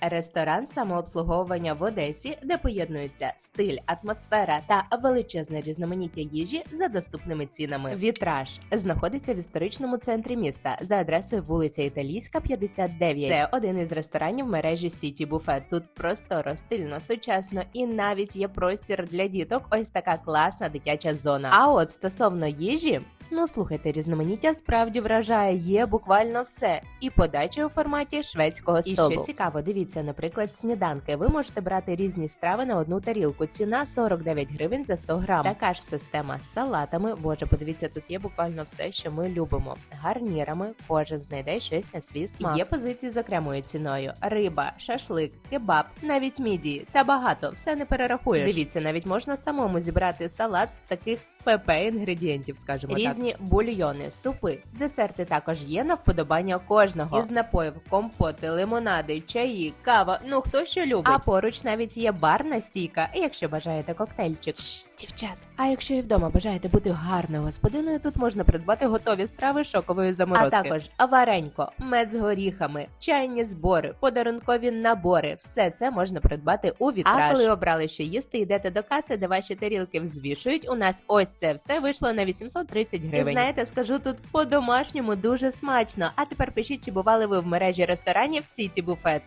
ресторан самообслуговування в Одесі, де поєднуються стиль, атмосфера та величезне різноманіття їжі за доступними цінами. Вітраж знаходиться в історичному центрі міста за адресою вулиця Італійська, 59. Це один із ресторанів мережі Сіті Буфет. Тут просторо, стильно, сучасно і навіть є простір для діток. Ось така класна дитяча зона. А от стосовно їжі. Ну слухайте, різноманіття справді вражає. Є буквально все, і подача у форматі шведського столу. І що цікаво, дивіться, наприклад, сніданки. Ви можете брати різні страви на одну тарілку. Ціна 49 гривень за 100 грам. Така ж система з салатами. Боже, подивіться, тут є буквально все, що ми любимо. Гарнірами, кожен знайде щось на свій смак. Є позиції з окремою ціною: риба, шашлик, кебаб, навіть мідії та багато. Все не перерахуєш. Дивіться, навіть можна самому зібрати салат з таких ПП інгредієнтів, скажімо так. Різні бульйони, супи, десерти також є на вподобання кожного. Із напоїв, компоти, лимонади, чаї, кава. Ну хто що любить. А поруч навіть є барна стійка, якщо бажаєте коктейльчик. Шш, дівчат. А якщо і вдома бажаєте бути гарною господиною, тут можна придбати готові страви шокової заморозки. А також варенько, мед з горіхами, чайні збори, подарункові набори. Все це можна придбати у вітраж. А коли обрали, що їсти, йдете до каси, де ваші тарілки взвішують. У нас ось це все вийшло на 830 гривень. І знаєте, скажу тут по-домашньому дуже смачно. А тепер пишіть, чи бували ви в мережі ресторанів Сіті Буфет.